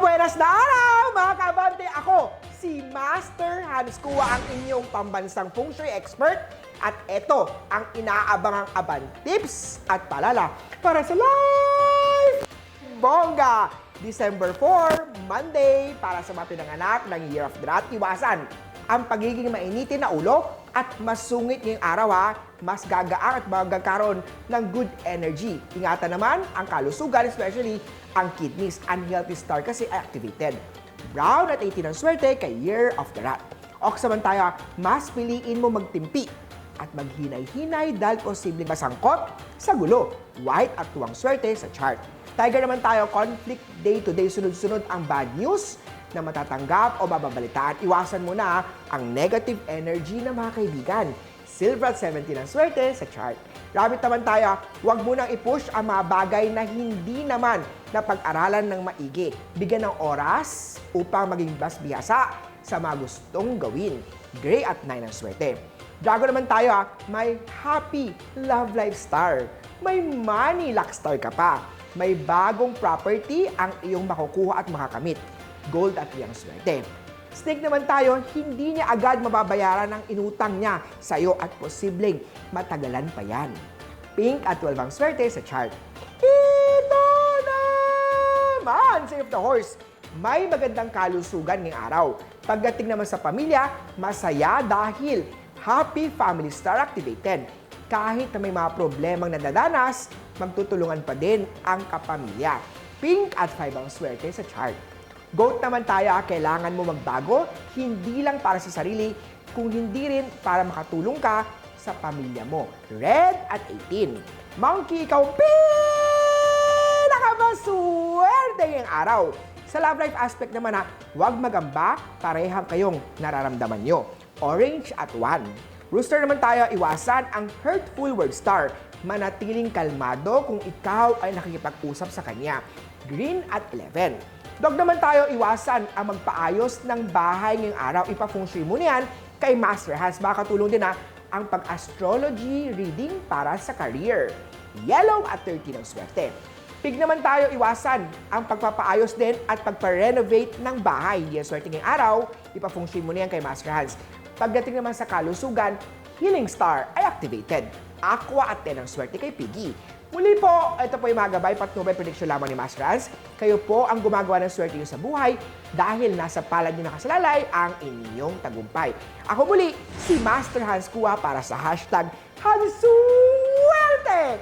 Buenas na araw, mga kabante! Ako, si Master Hans Kua, ang inyong pambansang feng shui expert. At ito ang inaabangang aban tips at palala para sa live Bongga! December 4, Monday, para sa mga pinanganak ng Year of Rat, iwasan ang pagiging mainitin na ulo at masungit ngayong araw ha, mas gagaang at magkakaroon ng good energy. Ingatan naman ang kalusugan, especially ang kidneys. Unhealthy star kasi activated. Brown at 18 ang swerte kay Year of the Rat. O saman tayo, mas piliin mo magtimpi at maghinay-hinay dahil posibleng masangkot sa gulo. White at tuwang swerte sa chart. Tiger naman tayo, conflict day-to-day, sunod-sunod ang bad news na matatanggap o mababalitaan. Iwasan mo na ang negative energy ng mga kaibigan. Silver at 17 ang swerte sa chart. Rabbit naman tayo, huwag mo nang i-push ang mga bagay na hindi naman na pag-aralan ng maigi. Bigyan ng oras upang maging mas bihasa sa mga gustong gawin. Gray at 9 ang swerte. Dragon naman tayo ha, may happy love life star. May money luck star ka pa. May bagong property ang iyong makukuha at makakamit. Gold at iyang swerte. Snake naman tayo, hindi niya agad mababayaran ang inutang niya sa iyo at posibleng matagalan pa yan. Pink at 12 ang swerte sa chart. Ito naman! Say of the horse, may magandang kalusugan ngayong araw. Pagdating naman sa pamilya, masaya dahil Happy Family Star activated. Kahit na may mga problemang nadadanas, magtutulungan pa din ang kapamilya. Pink at 5 ang swerte sa chart. Goat naman tayo, ah, kailangan mo magbago, hindi lang para sa sarili, kung hindi rin para makatulong ka sa pamilya mo. Red at 18. Monkey, ikaw pinakamaswerte ngayong araw. Sa love life aspect naman ha, huwag magamba, parehang kayong nararamdaman nyo. Orange at 1. Rooster naman tayo, iwasan ang hurtful word star. Manatiling kalmado kung ikaw ay nakikipag-usap sa kanya. Green at 11. Dog naman tayo, iwasan ang magpaayos ng bahay ngayong araw. Ipa-feng shui mo na yan kay Master Hans. Makatulong din ha ang pag-astrology reading para sa career. Yellow at 13 ang swerte. Pig naman tayo, iwasan ang pagpapaayos din at pagpa-renovate ng bahay. Ang swerte ngayong araw, ipa-feng shui mo na yan kay Master Hans. Pagdating naman sa kalusugan, Healing Star ay activated. Aqua at 10 ang swerte kay Piggy. Muli po, ito po yung mga gabay patnubay prediction lamang ni Master Hans. Kayo po ang gumagawa ng swerte niyo sa buhay dahil nasa palad niyo nakasalalay ang inyong tagumpay. Ako muli, si Master Hans Kua para sa hashtag Hansuerte